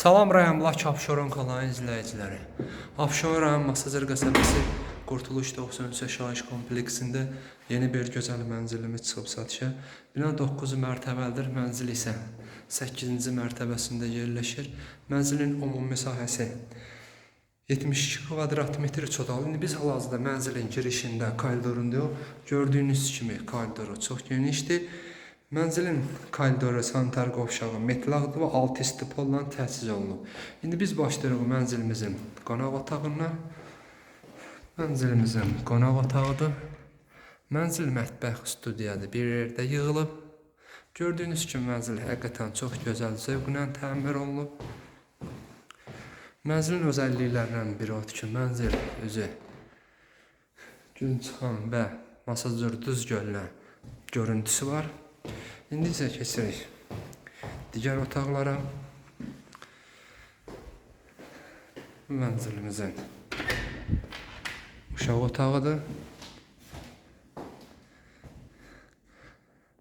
Salam Rəyamlak Abşeron kanalının izləyiciləri. Abşeron rayon Masazır qəsəbəsi Qurtuluş 93 yaşayış kompleksində yeni bir gözəl mənzilimiz çıxıb satışa. Bina 9 mərtəbəlidir, mənzil isə 8-ci mərtəbəsində yerləşir. Mənzilin ümumi sahəsi 72 kvadrat metr total. İndi biz hal-hazırda mənzilin girişində koridorunda gördüyünüz kimi koridoru çox genişdir. Mənzilin koridoru sanitar qovşağı metlaqdır və altı istipolla təchiz olunub. İndi biz başlayırıq mənzilimizin qonaq otağından. Mənzilimizin qonaq otağıdır. Mənzil mətbəx studiyadır. Bir yerdə yığılıb. Gördüyünüz kimi mənzil həqiqətən çox gözəl zövqlə təmir olunub. Mənzilin özəlliklərindən biri odur ki, mənzil özü gün çıxan və masajör düz görünən görüntüsü var. İndi isə keçirik digər otaqlara. Mənzilimizin uşaq otağıdır.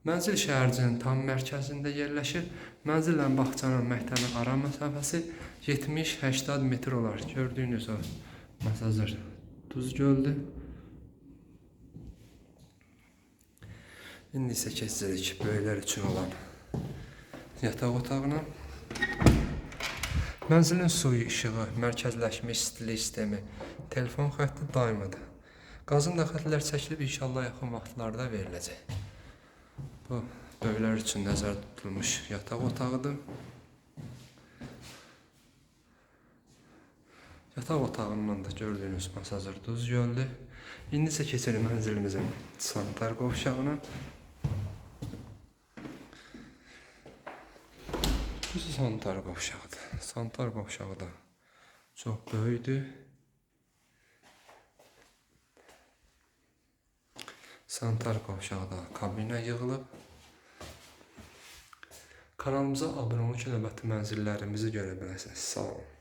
Mənzil şəhərcinin tam mərkəzində yerləşir. Mənzillə bağçanın məktəbin ara məsafəsi 70-80 metr olar. Gördüyünüz o masajır duz göldür. İndi isə keçirik böyüklər üçün olan yataq otağına. Mənzilin suyu, işığı, mərkəzləşmiş stili sistemi, telefon xətti daimidir. Qazın da xətlər çəkilib inşallah yaxın vaxtlarda veriləcək. Bu böyüklər üçün nəzərdə tutulmuş yataq otağıdır. Yataq otağından da gördüyünüz masajır duz göldü. İndi isə keçirik mənzilimizin sanitar qovşağına. Bu sanitar qovşağıdır. Sanitar qovşağı da çox böyükdür. Sanitar qovşağıda kabinə yığılıb. Kanalımıza abunə olun ki, növbəti mənzillərimizi görə biləsiniz. Sağ olun.